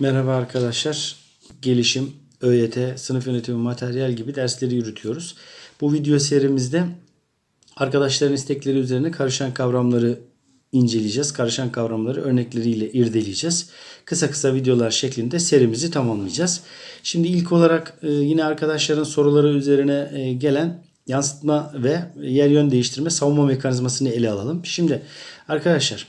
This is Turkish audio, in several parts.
Merhaba arkadaşlar. Gelişim, ÖYT, sınıf yönetimi, materyal gibi dersleri yürütüyoruz. Bu video serimizde arkadaşların istekleri üzerine karışan kavramları inceleyeceğiz. Karışan kavramları örnekleriyle irdeleyeceğiz. Kısa kısa videolar şeklinde serimizi tamamlayacağız. Şimdi ilk olarak e, yine arkadaşların soruları üzerine e, gelen yansıtma ve yer yön değiştirme savunma mekanizmasını ele alalım. Şimdi arkadaşlar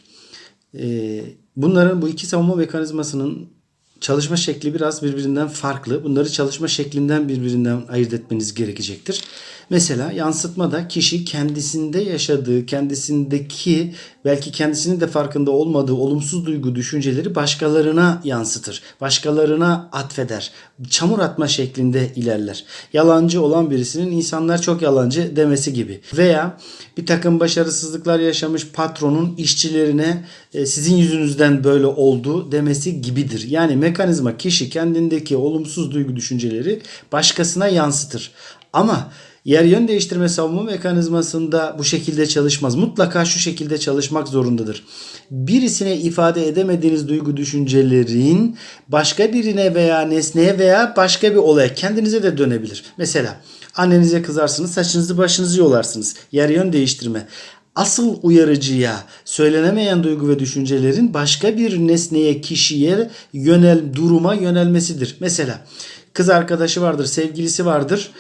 e, bunların bu iki savunma mekanizmasının çalışma şekli biraz birbirinden farklı. Bunları çalışma şeklinden birbirinden ayırt etmeniz gerekecektir. Mesela yansıtmada kişi kendisinde yaşadığı, kendisindeki belki kendisinin de farkında olmadığı olumsuz duygu, düşünceleri başkalarına yansıtır. Başkalarına atfeder. Çamur atma şeklinde ilerler. Yalancı olan birisinin insanlar çok yalancı demesi gibi. Veya bir takım başarısızlıklar yaşamış patronun işçilerine e, sizin yüzünüzden böyle oldu demesi gibidir. Yani mekanizma kişi kendindeki olumsuz duygu düşünceleri başkasına yansıtır. Ama yer yön değiştirme savunma mekanizmasında bu şekilde çalışmaz. Mutlaka şu şekilde çalışmak zorundadır. Birisine ifade edemediğiniz duygu düşüncelerin başka birine veya nesneye veya başka bir olaya kendinize de dönebilir. Mesela annenize kızarsınız, saçınızı başınızı yolarsınız. Yer yön değiştirme asıl uyarıcıya söylenemeyen duygu ve düşüncelerin başka bir nesneye, kişiye yönel duruma yönelmesidir. Mesela kız arkadaşı vardır, sevgilisi vardır.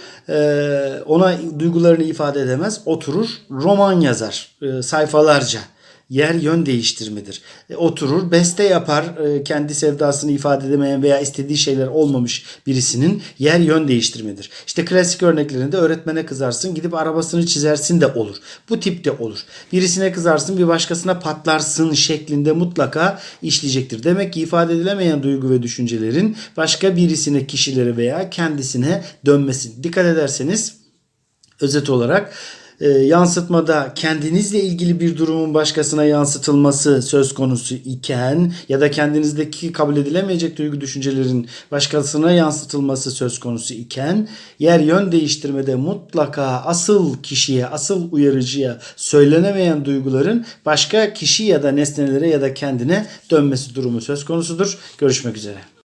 Ona duygularını ifade edemez. Oturur, roman yazar sayfalarca yer yön değiştirmedir. E, oturur, beste yapar e, kendi sevdasını ifade edemeyen veya istediği şeyler olmamış birisinin yer yön değiştirmedir. İşte klasik örneklerinde öğretmene kızarsın, gidip arabasını çizersin de olur. Bu tipte olur. Birisine kızarsın, bir başkasına patlarsın şeklinde mutlaka işleyecektir. Demek ki ifade edilemeyen duygu ve düşüncelerin başka birisine, kişilere veya kendisine dönmesi. Dikkat ederseniz özet olarak e, yansıtmada kendinizle ilgili bir durumun başkasına yansıtılması söz konusu iken ya da kendinizdeki kabul edilemeyecek duygu düşüncelerin başkasına yansıtılması söz konusu iken yer yön değiştirmede mutlaka asıl kişiye, asıl uyarıcıya söylenemeyen duyguların başka kişi ya da nesnelere ya da kendine dönmesi durumu söz konusudur. Görüşmek üzere.